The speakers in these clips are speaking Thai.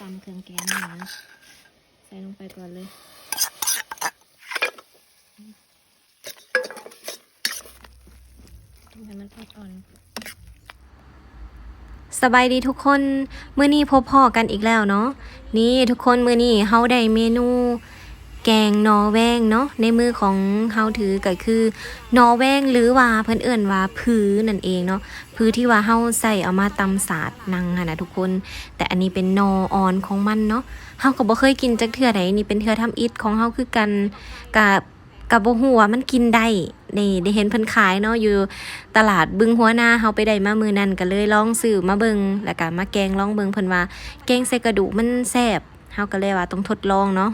ตำเครื่องแกงนี่นะ ใส่ลงไปก่อนเลยทำให้มันทอดอ่อนสบายดีทุกคน มื้อนี้พบพ่อกันอีกแล้วเนาะ นี่ทุกคนมื้อนี้เฮาได้เมนู แกงนอแวงเนาะในมือของเฮาถือก็คือนอแวงหรือว่าเพิ่นเอิ่นว่าพื้นั่นเองเนาะพื้ที่ว่าเฮาใส่เอามาตำสาดนังหั่นนะทุกคน แต่อันนี้เป็นนอออนของมันเนาะเฮาก็บ่เคยกินจักเทื่อใดนี่เป็นเทื่อทำอิฐของเฮาคือกันกับกับบ่ฮู้ว่ามันกินได้นี่ได้เห็นเพิ่นขายเนาะอยู่ตลาดบึงหัวหน้าเฮาไปได้มามือนั้นก็เลยลองซื้อมาเบิงแล้วก็มาแกงลองเบิงเพิ่นว่า แกงใส่กระดูกมันแซ่บ เฮาก็เลยว่าต้องทดลองเนาะ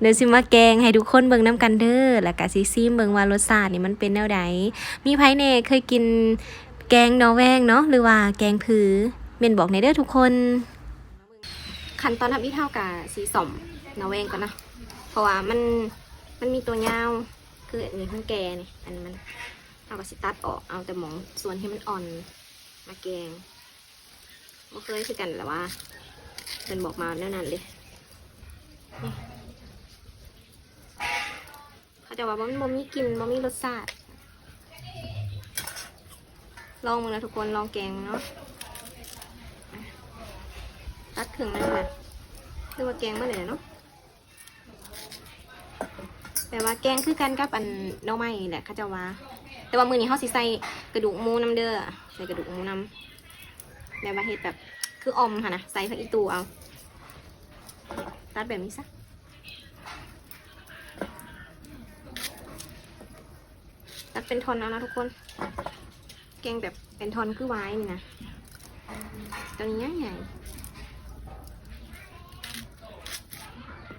เดี๋ยวสิมาแกงให้ทุกคนเบิ่งน้ำกันเด้อแล้วก็สิซิมเบิ่งว่ารสชาตินี่มันเป็นแนวใดมีไผแน่เคยกินแกงนอแวงเนาะหรือว่าแกงผือเมนบอกในเด้อทุกคนขั้นตอนทำอีเท่ากับสีสมนอแวงก่อนเนาะเพราะว่ามันมันมีตัวยาวคืออันนี้ของแกนี่อันมันเอากับสิตัดออกเอาแต่หมองส่วนที่มันอ่อนมาแกงบ่เคยคือกันแหละว่าเป็นบอกมาแน่นอนเลย เขาจะว่ามันบ่มีกลิ่นบ่มีรสชาติลองมึงนะทุกคนลองแกงเนาะตัดถึงมันเลยหรือว่าแกงเมื่อไรเนาะแต่ว่าแกงคือกันกับอันน้องไม้แหละเขาจะว่า แต่ว่ามือนี้เขาสิใส่กระดูกหมูน้ำเด้อใส่กระดูกหมูน้ำแบบว่าเฮ็ดแบบคือออมค่ะนะใส่ผักอีตูเอา ตัดแบบนี้ซะตัดเป็นทอนแล้วนะทุกคนแกงแบบเป็นทอนคือไว้นี่นะตัวนี้ใหญ่ใหญ่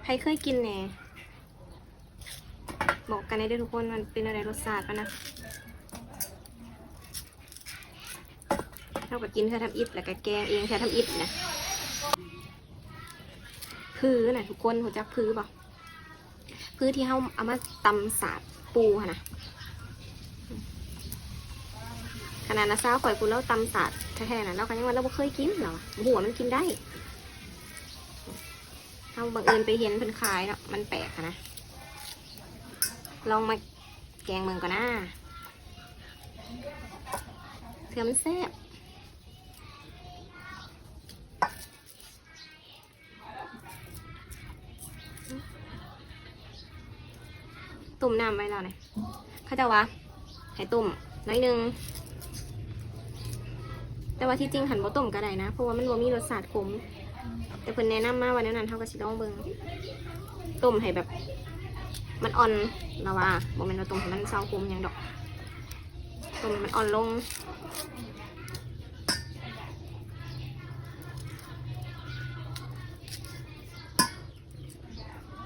ใครเคยกินแน่บอกกันได้ด้วยทุกคนมันเป็นอะไรรสชาติปะนะเท่ากับกินเธอทำอิฐแล้วก็แกงเองเธอทำอิฐนะ พื้นนะทุกคนหัวจักพื้นป่ะพื้นที่เขาเอามาตำสาดปูนะขนาดนะสาข่อยกูแล้วตำสาดแท้ๆนะเราก็ยังว่าเราเคยกินหรอหัวมันกินได้เราบังเอิญไปเห็นเพิ่นขายเนาะมันแปลกนะลองมาแกงเมืองก่อนนะเถื่อมแซ่บ ตุ่มน้ำไว้แล้วเนี่ยเขาจะว่าให้ตุ่มน้อยนึง แต่ว่าที่จริงหันบ่ต้มก็ได้นะ เพราะว่ามันบ่มีรสชาติขม แต่เพิ่นแนะนำมาวันนั้นเท่ากับสิลองเบิ่งต้มให้แบบ มันอ่อนแล้วว่าบ่แม่นว่าต้มให้มันเศร้าขมหยังดอกต้มมันอ่อนลง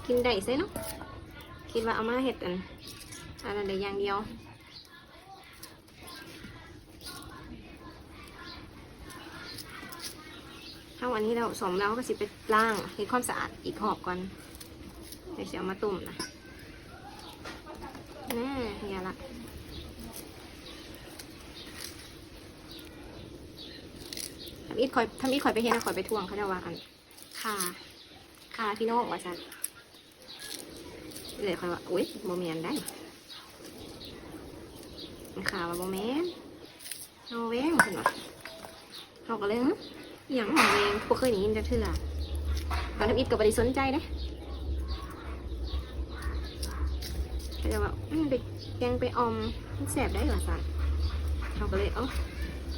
กินได้ใช่เนาะ คิดว่าเอามาเฮ็ดอันอันนั้นได้อย่างเดียวถ้าวันนี้เราสมแล้วก็สิไปล้างให้ความสะอาดอีกหอบก่อนเดี๋ยวจะเอามาตุ่มนะแน่เนี่ยละทำอีกคอยทำอีกคอยไปเห็นนะคอยไปทวงเขาจะว่าอันคาคาพี่น้องว่าฉัน เลยคอยว่าอุ้ยโมเมนได้มันขาวว่าโมเมนเอาแว้งคุณวะเขาก็เลยหึอย่างของเองพวกเคยหนีจะเถื่อตอนทำอิดกับบริสนใจเด้เขาจะว่าไปแกงไปออมแสบได้เหรอสันเขาก็เลยเอ้า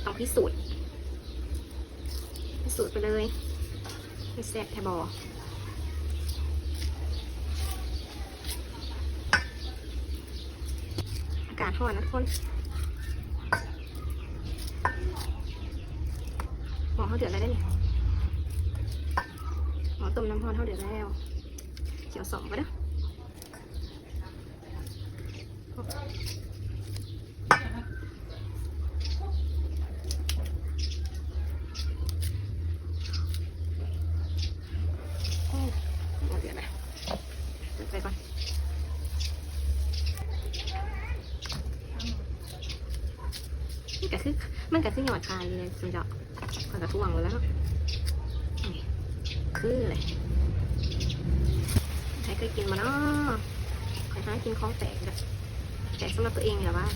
ต้องพิสูจน์พิสูจน์ไปเลยแสบแทบอากาศร้อนนะทุกคนหมอเขาเดือดแล้วได้เนี่ยหมอต้มน้ำพร้อมเขาเดือดแล้ว เขียวสองก็ได้โอ้หมอเดือดแล้วเดือดไปก่อน มันก็คือมัน ก็คือหยอดคายเลยคุณจะมันก็ท่วงแล้วคือเลยใครเคยกินมาเนาะใครเคยกินของแปลกแบบแปลกสำหรับตัวเองเหรอวะ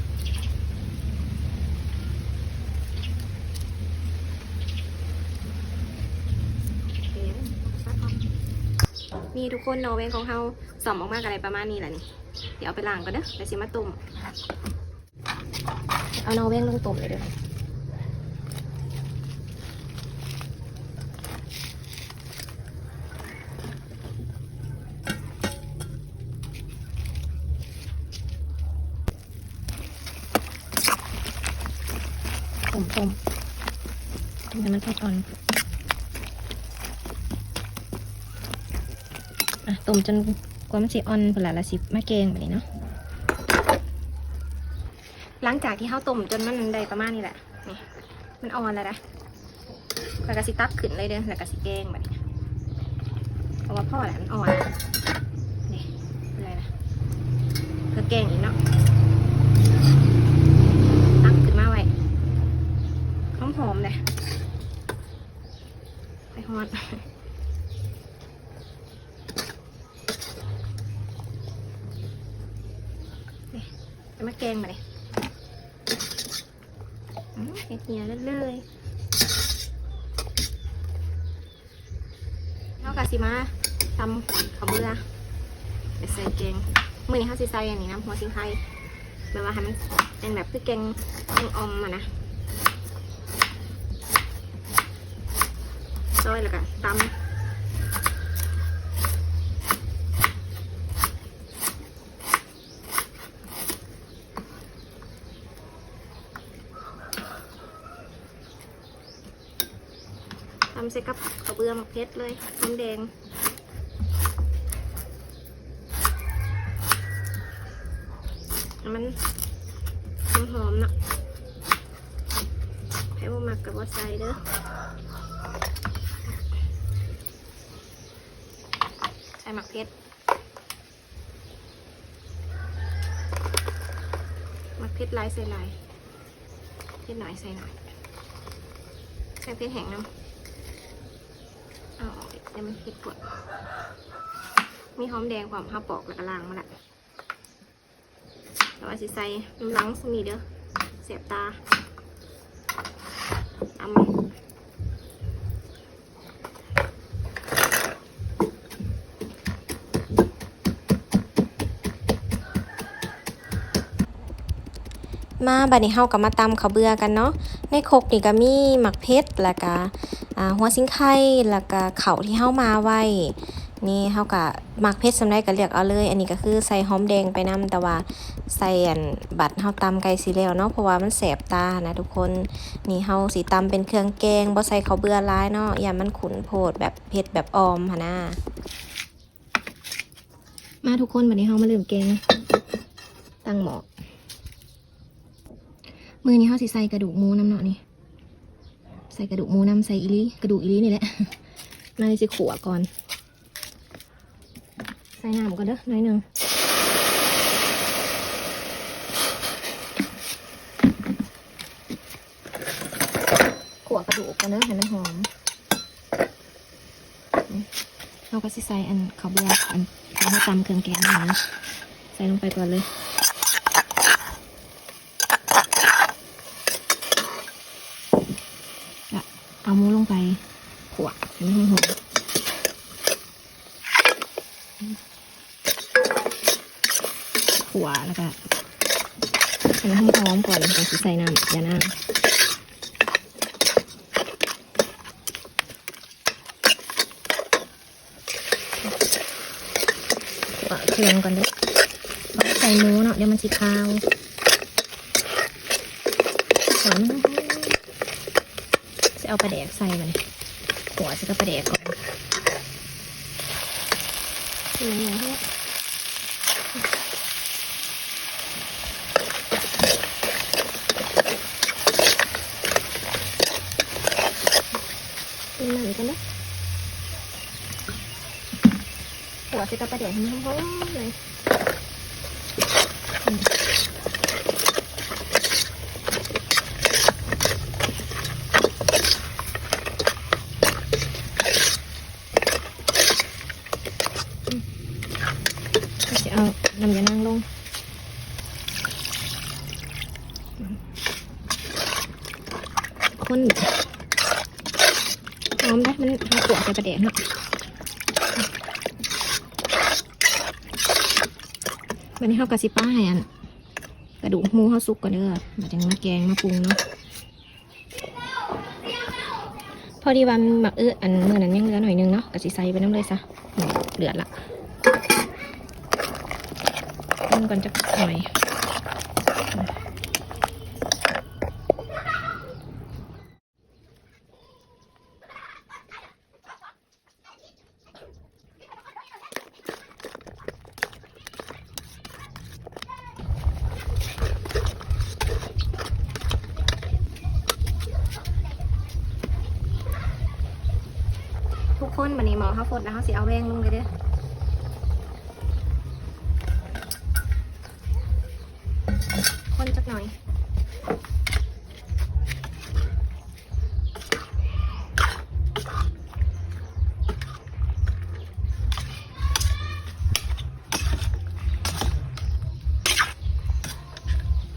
นี่ทุกคนโนเวงของเขาสอมออกมากอะไรประมาณนี้แหละนี่ เดี๋ยวเอาไปล้างก่อนเด้อไปสิมาตุ่ม เอาโนเวงลงตุ่มเลยเด้อ ต้มต้ม ให้ออนอะต้มจนกว่ามันสิอ่อนเปนละละสิมาแกงแบบนี้เนาะหลังจากที่เขาต้มจนมันได้ประมาณนี้แหละนี่มันอ่อนแล้วนะแล้วก็สิตักขึ้นเลยเด้อแล้วก็สิแกงแบบนี้เพราะว่าพ่อแหละมันอ่อนนี่อะไรนะก็แกงอีกเนาะตักขึ้นมาไว้หอมหอมๆเลย ฮอดนี่จะมาแกงมาเลยเฮียเลยเลยเอากะสิมาทำข้าวเบื่อใส่แกงมือนี้เขาสิใส่อันนี้นะหัวสิงไข่แบบว่าให้มันเป็นแบบคือแกงแกงอมอะนะ ซอยแล้วก็ตำตำใส่กับกระเบื้อหมักเพชรเลยน้ำแดงมันหอมๆนะให้บ่มักกับว่าใส่เด้อ ใส่ หมักเพชรหมักเพชรลายใส่ลายเพชรหน่อยใส่หน่อยใส่เพชรแห้งน้ำเอาออกเดี๋ยวมันเพชรปวดมีหอมแดงความห้าปอกแล้วก็ล้างมาละแล้วว่าสิใส่น้ำล้างสมีเด้อเสียบตาเอามา มาบัดนี้เฮาก็มาตำข้าวเบื่อกันเนาะ ในครกนี่ก็มีหมักเพชรแล้วก็หัวสิงไข่แล้วก็ข้าวที่เฮามาไว้ นี่เฮาก็หมักเพชรสำได้ก็เลือกเอาเลย อันนี้ก็คือใส่หอมแดงไปนํแต่ว่าใส่อันบัดเฮาตำไก่สิแล้วเนาะเพราะว่ามันแสบตานะทุกคน นี่เฮาสิตำเป็นเครื่องแกงบ่ใส่ข้าวเบื่อหลายเนาะอย่ามันขุนโพดแบบเผ็ดแบบออมหนะมาทุกคนบัดนี้เฮามาเริ่มแกงตั้งหม้อ มือนี้เขาสิใส่กระดูกหมูน้ำเนาะนี่ ใส่กระดูกหมูน้ำใส่อีลีกระดูกอีลีนี่แหละมาเลยสิขัวก่อน ใส่น้ำก่อนเด้อน่อยหนึ่งขัวกระดูกก่อนเด้อให้มันหอมเราก็สิใส่อันข้าวเบื่ออันข้าวตำเครื่องแกงนะใส่ลงไปก่อนเลย เอาหมูลงไปขวดให้มันหอมขวาแล้วก็ให้มันหอมก่อนแล้วก็สิใส่น้ำยาน้ำปะเครื่องก่อนด้อเอาใส่หมูเนาะเดี๋ยวมันสิคาวหอมมันหอมจะ เอาปลาแดกใส่มันหัวจะก็ปลาแดกก่อนเป็นหนังกันนะหัวจะก็ปลาแดกให้มันหมๆเลย อืมอมได้มันเราปวใส่ประเดี๋ยวเนาะวันนี้เขากระซิป้าให้อันกระดูกหมูเขาสุกก่อนเด้อมาจังมาแกงมาปรุงเนาะพอดีวันหมักเอื้ออันเมื่อนั้นยังเหลือหน่อยนึงเนาะกระสิใส่ไปน้ำเลยซะนี่เดือดละต้มก่อนจะหน่อย ทุกคนวันนี้หมอเขาฟ ดแล้วเขาสิเอาแวงลงเลยเด้อคนจักหน่อย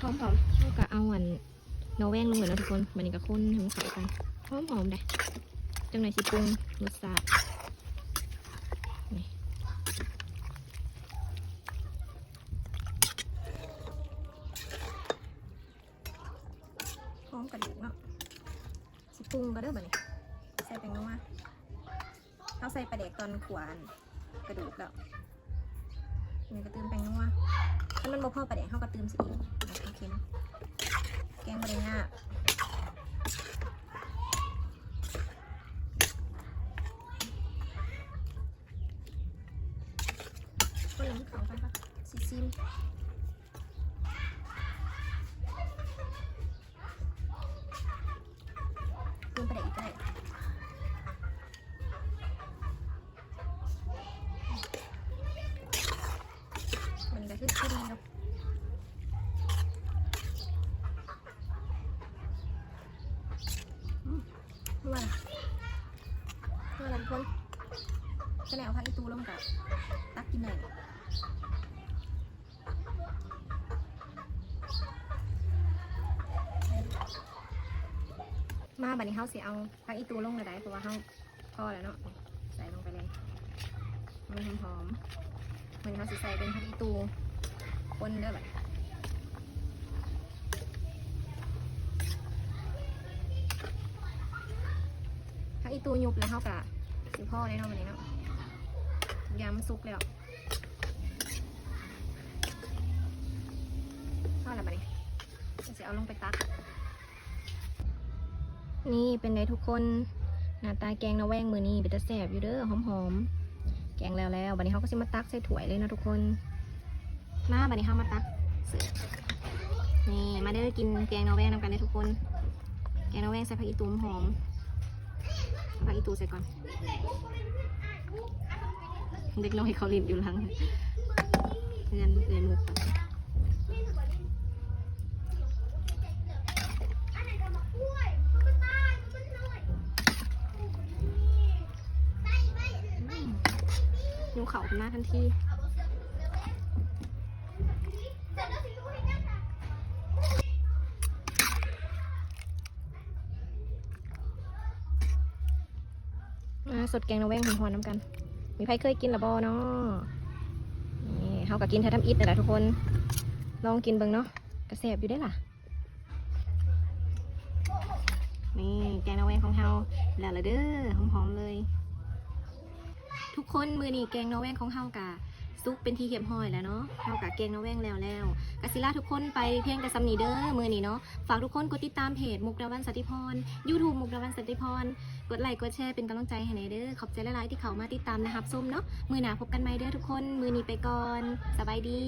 หอมหอมแล้วก็เอาอันเนาแวงลงเลยนะทุกคนวันนี้ก็คนให้มันเข้ากันหอมหอมๆเด้จังไหนสิปรุงรสชาตินี่หอมกระดูกเนาะสิปรุงก็เด้อบ่นี่ใส่แป้งนัวเขาใส่ปลาเด็กตอนข วานกระดูกแล้วนี่ก็เติมแป้งนัวถ้ามันบ่พอประเด็กเขาก็เติมสิอีกโอเคเนาะแกงบะเง่าก็ล้างเขากันค่ะซีซิมเพิ่มไปได้อีกก็ได้มันก็คือขึ้นเนาะอืม เมื่อวาเมื่อวานทุกคนก็เลยเอาพักอีตูลงกับตักกินหน่อยมาบัดนี้เขาสิเอาผักอีตูลงเลยได้เพราะว่าเขาพอแล้วเนาะใส่ลงไปเลยมันหอมๆมันเขาสิใส่เป็นผักอีตูคนเด้อแบบผักอี ตูยุบแล้วเขากะสิพ่อได้เนาะวันนี้เนาะทุกอยางมันสุกแล้วพ่อแล้วบัดนี้จะเอาลงไปตัก นี่เป็นไงทุกคนหน้าตาแกงนะแวงมือนี่เป็นตะแสบอยู่เด้อหอมๆ แกงแล้วแล้วบัดนี้เขาก็จะมาตักใส่ถ้วยเลยนะทุกคน มาบัดนี้เขามาตักเสิร์ฟนี่มาเด้กินแกงนะแวงนำกันเลยทุกคน แกงนะแวงใส่ผักอีตูมหอม ผักอีตูใส่ก่อน เด็กน้อยเขาลินอยู่หลังงั้นเรียนมุกก่อนหิวเขาขึ้นมาทันที มาสดแกงนะแวงหอมๆน้ำกัน มีใครเคยกินหรือบอเนาะนี่เขากับกินแท้ทำอิดนี่แหละทุกคน ลองกินเบิ่งเนาะกระแสบอยู่ได้ล่ะ นี่แกงนะแวงของเฮาแล้วละเด้อหอมๆเลย ทุกคนมือนี่แกงนอแวงของเฮากะ ซุกเป็นที่เขียบห้อยแล้วเนาะเฮากะแกงนอแวงแล้วแล้วกสิลาทุกคนไปเพียงแต่ซัมนีเดอร์มือนี่เนาะฝากทุกคนกดติดตามเพจมุกดาวันสติพร YouTube มุกดาวันสติพร กดไลค์กดแชร์เป็นกำลังใจให้ในเด้อขอบใจหลายๆที่เขามาติดตามนะครับส้มเนาะมือหนาพบกันใหม่เด้อทุกคนมือนี้ไปก่อนสบายดี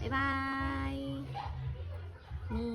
บ๊ายบายนี่